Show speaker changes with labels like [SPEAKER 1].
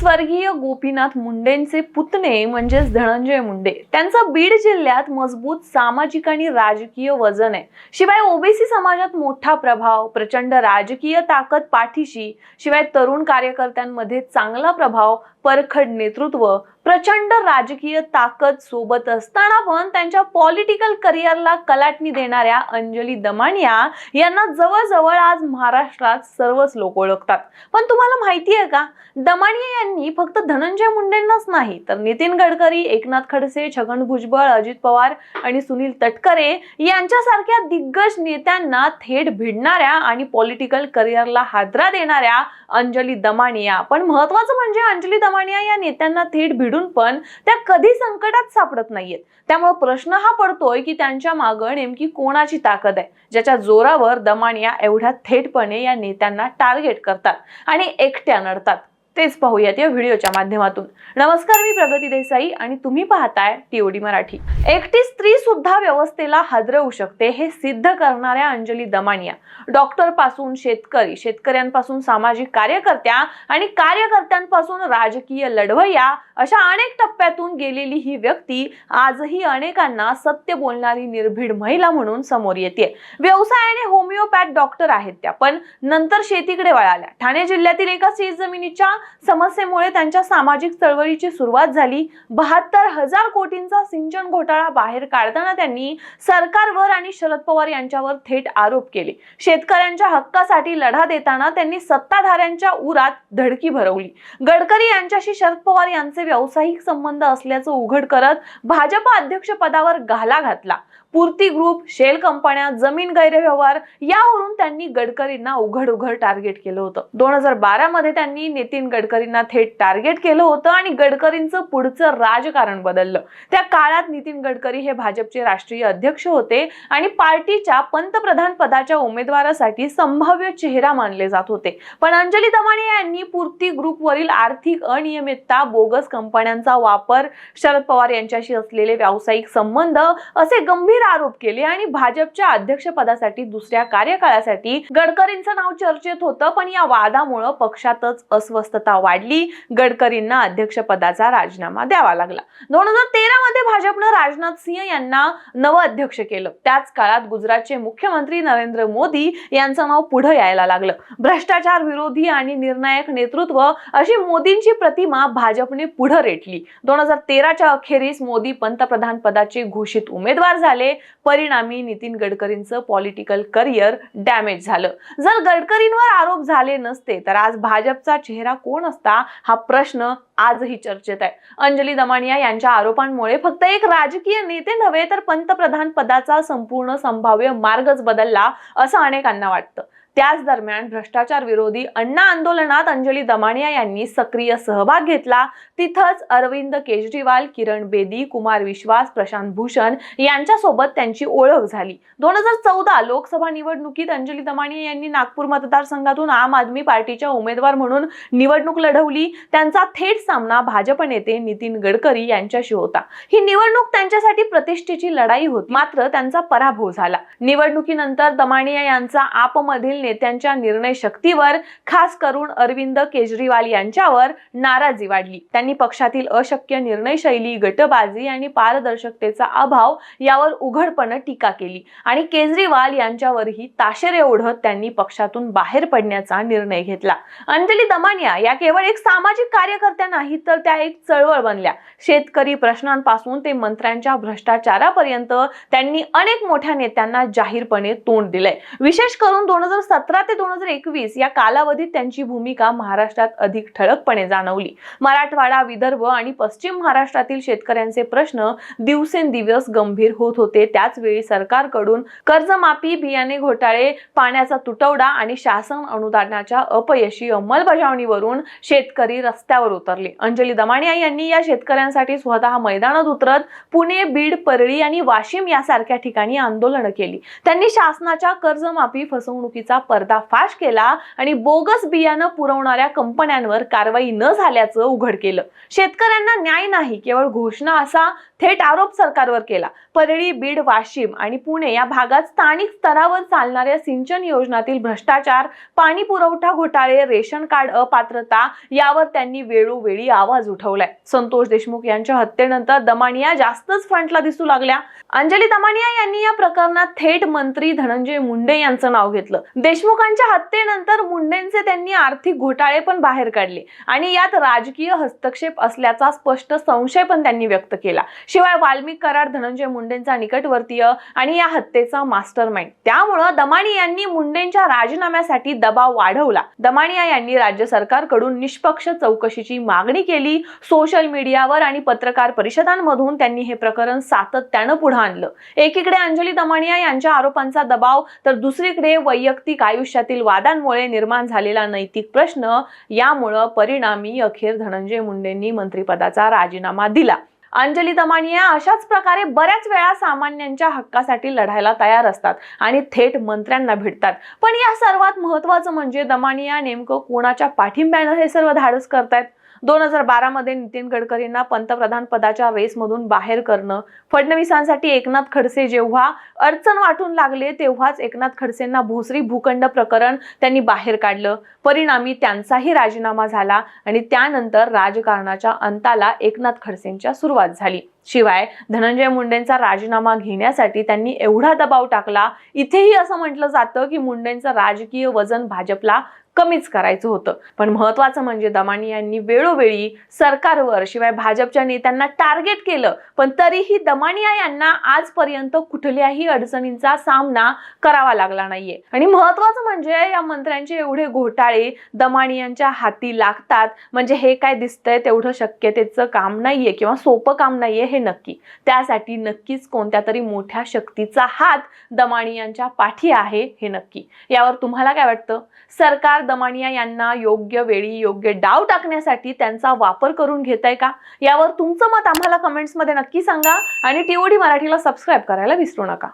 [SPEAKER 1] स्वर्गीय गोपीनाथ मुंडेंचे पुतणे म्हणजेच धनंजय मुंडे. त्यांचं बीड जिल्ह्यात मजबूत सामाजिक आणि राजकीय वजन आहे. शिवाय ओबीसी समाजात मोठा प्रभाव प्रचंड राजकीय ताकद पाठीशी शिवाय तरुण कार्यकर्त्यांमध्ये चांगला प्रभाव परखड नेतृत्व प्रचंड राजकीय ताकद सोबत असताना पण त्यांच्या पॉलिटिकल करिअरला कलाटणी देणाऱ्या अंजली दमानिया यांना जवळजवळ आज महाराष्ट्रात सर्वच लोक ओळखतात. पण तुम्हाला माहिती आहे का? दमानिया यांनी फक्त धनंजय मुंडेंनाच नाही तर नितीन गडकरी एकनाथ खडसे छगन भुजबळ अजित पवार आणि सुनील तटकरे यांच्यासारख्या दिग्गज नेत्यांना थेट भिडणाऱ्या आणि पॉलिटिकल करिअरला हादरा देणाऱ्या अंजली दमानिया. पण महत्वाचं म्हणजे अंजली दमानिया या नेत्यांना थेट भिडून पण त्या कधी संकटात सापडत नाहीयेत. त्यामुळे प्रश्न हा पडतोय की त्यांच्या मागं नेमकी कोणाची ताकद आहे ज्याच्या जोरावर दमानिया एवढ्या थेटपणे या नेत्यांना टार्गेट करतात आणि एकट्या नडतात. तेच पाहूयात या व्हिडिओच्या माध्यमातून. नमस्कार मी प्रगती देसाई आणि तुम्ही पाहताय टीओडी मराठी. एकटी स्त्री सुद्धा व्यवस्थेला हादरवू शकते हे सिद्ध करणाऱ्या अंजली दमानिया. डॉक्टरपासून शेतकरी शेतकऱ्यांपासून सामाजिक कार्यकर्त्या आणि कार्यकर्त्यांपासून राजकीय लढवय्या अशा अनेक टप्प्यातून गेलेली ही व्यक्ती आजही अनेकांना सत्य बोलणारी निर्भीड महिला म्हणून समोर येते व्यवसायाने होमिओपॅथ डॉक्टर आहेत त्या पण नंतर शेतीकडे वळाल्या. ठाणे जिल्ह्यातील एका शेतजमिनीच्या समस्येमुळे त्यांच्या सामाजिक चळवळीची सुरुवात झाली. बहात्तर हजार कोटींचा सिंचन घोटाळा बाहेर काढताना त्यांनी सरकारवर आणि शरद पवार यांच्यावर थेट आरोप केले. शेतकऱ्यांच्या हक्कासाठी लढा देताना त्यांनी सत्ताधाऱ्यांच्या उरात धडकी भरवली. गडकरी यांच्याशी शरद पवार यांचे व्यावसायिक संबंध असल्याचं उघड करत भाजपा अध्यक्ष पदावर घाला घातला. पूर्ती ग्रुप शेल कंपन्या जमीन गैरव्यवहार यावरून त्यांनी गडकरींना उघड उघड टार्गेट केलं होतं. दोन हजार बारा मध्ये त्यांनी नितीन गडकरींना थेट टार्गेट केलं होतं आणि गडकरींचं पुढचं राजकारण बदललं. त्या काळात नितीन गडकरी हे भाजपचे राष्ट्रीय अध्यक्ष होते आणि पार्टीच्या पंतप्रधान पदाच्या उमेदवारासाठी संभाव्य चेहरा मानले जात होते. पण अंजली दमाणे यांनी पूर्ती ग्रुपवरील आर्थिक अनियमितता बोगस कंपन्यांचा वापर शरद पवार यांच्याशी असलेले व्यावसायिक संबंध असे गंभीर आरोप केले आणि भाजपच्या अध्यक्षपदासाठी दुसऱ्या कार्यकाळासाठी गडकरींचं नाव चर्चेत होतं पण या वादामुळे पक्षातच अस्वस्थता वाढली. गडकरींना अध्यक्षपदाचा राजीनामा द्यावा लागला. दोन हजार तेरा मध्ये भाजपनं राजनाथ सिंह यांना नवं अध्यक्ष केलं. त्याच काळात गुजरातचे मुख्यमंत्री नरेंद्र मोदी यांचं नाव पुढे यायला लागलं. भ्रष्टाचार विरोधी आणि निर्णायक नेतृत्व अशी मोदींची प्रतिमा भाजपने पुढे रेटली. दोन हजार तेराच्या अखेरीस मोदी पंतप्रधान पदाचे घोषित उमेदवार झाले. परिणामी नितीन गडकरींचं पॉलिटिकल करिअर डॅमेज झालं. जर गडकरींवर आरोप झाले नसते तर आज भाजपचा चेहरा कोण असता हा प्रश्न आजही चर्चेत आहे. अंजली दमानिया यांच्या आरोपांमुळे फक्त एक राजकीय नेते नव्हे तर पंतप्रधान पदाचा संपूर्ण संभाव्य मार्गच बदलला असं अनेकांना वाटतं. त्याच दरम्यान भ्रष्टाचार विरोधी अण्णा आंदोलनात अंजली दमानिया यांनी सक्रिय सहभाग घेतला. तिथंच अरविंद केजरीवाल किरण बेदी कुमार विश्वास प्रशांत भूषण यांच्यासोबत त्यांची ओळख झाली. दोन हजार चौदा लोकसभा निवडणुकीत अंजली दमानिया यांनी नागपूर मतदारसंघातून आम आदमी पार्टीच्या उमेदवार म्हणून निवडणूक लढवली. त्यांचा थेट सामना भाजप नेते नितीन गडकरी यांच्याशी होता. ही निवडणूक त्यांच्यासाठी प्रतिष्ठेची लढाई होती. मात्र त्यांचा पराभव झाला. निवडणुकीनंतर दमानिया यांचा आपमधील नेत्यांच्या निर्णय शक्तीवर खास करून अरविंद केजरीवाल यांच्यावर नाराजी वाढली. त्यांनी पक्षातील अशक्य निर्णय शैली गटबाजी आणि पारदर्शकतेचा अभाव यावर उघडपणे टीका केली आणि केजरीवाल यांच्यावरही ताशेरे ओढत त्यांनी पक्षातून बाहेर पडण्याचा निर्णय घेतला. अंजली दमानिया या केवळ एक सामाजिक कार्यकर्त्या नाहीत तर त्या एक चळवळ बनल्या. शेतकरी प्रश्नांपासून ते मंत्र्यांच्या भ्रष्टाचारापर्यंत त्यांनी अनेक मोठ्या नेत्यांना जाहीरपणे तोंड दिलंय. विशेष करून दोन हजार सतरा ते दोन हजार एकवीस या कालावधीत त्यांची भूमिका महाराष्ट्रात अधिक ठळकपणे जाणवली. मराठवाडा विदर्भ आणि पश्चिम महाराष्ट्रातील शेतकऱ्यांचे प्रश्न दिवसेंदिवस गंभीर होत होते. त्याच वेळी सरकारकडून कर्जमाफी बियाणे घोटाळे पाण्याचा तुटवडा आणि शासन अनुदानाच्या अपयशी अंमलबजावणीवरून शेतकरी रस्त्यावर उतरले. अंजली दमानिया यांनी या शेतकऱ्यांसाठी स्वतः मैदानात उतरत पुणे बीड परळी आणि वाशिम यासारख्या ठिकाणी आंदोलनं केली. त्यांनी शासनाच्या कर्जमाफी फसवणुकीचा पर्दाफाश केला आणि बोगस बियाणं पुरवणाऱ्या कंपन्यांवर कारवाई न झाल्याचं उघड केलं. शेतकऱ्यांना न्याय नाही केवळ घोषणा असा थेट आरोप सरकारवर केला. परळी बीड वाशिम आणि पुणे या भागात स्थानिक स्तरावर चालणाऱ्या सिंचन योजनातील भ्रष्टाचार पाणी पुरवठा घोटाळे रेशन कार्ड अपात्रता यावर त्यांनी वेळोवेळी आवाज उठवलाय. संतोष देशमुख यांच्या हत्येनंतर दमानिया जास्तच फ्रंटला दिसू लागल्या. अंजली दमानिया यांनी या प्रकरणात थेट मंत्री धनंजय मुंडे यांचं नाव घेतलं. देशमुखांच्या हत्येनंतर मुंडेंचे त्यांनी आर्थिक घोटाळे पण बाहेर काढले. आणि यात राजकीय हस्तक्षेप असल्याचा स्पष्ट संशय पण त्यांनी व्यक्त केला. शिवाय वाल्मिक कराड धनंजय मुंडेंचा निकटवर्तीय आणि या हत्येचा मास्टर माइंड त्यामुळं दमाणी यांनी मुंडेंच्या राजीनाम्यासाठी दबाव वाढवला. दमानिया यांनी राज्य सरकारकडून निष्पक्ष चौकशीची मागणी केली. सोशल मीडियावर आणि पत्रकार परिषदांमधून त्यांनी हे प्रकरण सातत्यानं पुढे आणलं. एकीकडे अंजली दमानिया यांच्या आरोपांचा दबाव तर दुसरीकडे वैयक्तिक आयुष्यातील वादांमुळे निर्माण झालेला नैतिक प्रश्न यामुळं परिणामी अखेर धनंजय मुंडेंनी मंत्रिपदाचा राजीनामा दिला. अंजली दमानिया अशाच प्रकारे बऱ्याच वेळा सामान्यांच्या हक्कासाठी लढायला तयार असतात आणि थेट मंत्र्यांना भेटतात. पण या सर्वात महत्वाचं म्हणजे दमानिया नेमकं कोणाच्या पाठिंब्यानं हे सर्व धाडस करतायत? दोन हजार बारा मध्ये नितीन गडकरींना पंतप्रधान पदाच्या रेसमधून बाहेर करणं. फडणवीसांसाठी एकनाथ खडसे जेव्हा अडचण वाटून लागले तेव्हाच एकनाथ खडसेंना भोसरी भूखंड प्रकरण त्यांनी बाहेर काढलं. परिणामी त्यांचाही राजीनामा झाला आणि त्यानंतर राजकारणाच्या अंताला एकनाथ खडसेंच्या सुरुवात झाली. शिवाय धनंजय मुंडेंचा राजीनामा घेण्यासाठी त्यांनी एवढा दबाव टाकला. इथेही असं म्हटलं जातं की मुंडेंचं राजकीय वजन भाजपला कमीच करायचं होतं. पण महत्वाचं म्हणजे दमानी यांनी वेळोवेळी सरकारवर शिवाय भाजपच्या नेत्यांना टार्गेट केलं. पण तरीही दमानिया यांना आजपर्यंत कुठल्याही अडचणींचा सामना करावा लागला नाहीये. आणि महत्वाचं म्हणजे या मंत्र्यांचे एवढे घोटाळे दमानियांच्या हाती लागतात. म्हणजे हे काय दिसतंय तेवढं शक्यतेचं काम नाहीये किंवा सोपं काम नाहीये हे नक्की. त्यासाठी नक्कीच कोणत्या तरी मोठ्या शक्तीचा हात दमानियांच्या पाठी आहे हे नक्की. यावर तुम्हाला काय वाटतं? सरकार दमानिया यांना योग्य वेळी योग्य डाव टाकण्यासाठी त्यांचा वापर करून घेत आहे का? यावर तुमचं मत आम्हाला कमेंट्समध्ये नक्की सांगा आणि टीओडी मराठीला सबस्क्राईब करायला विसरू नका.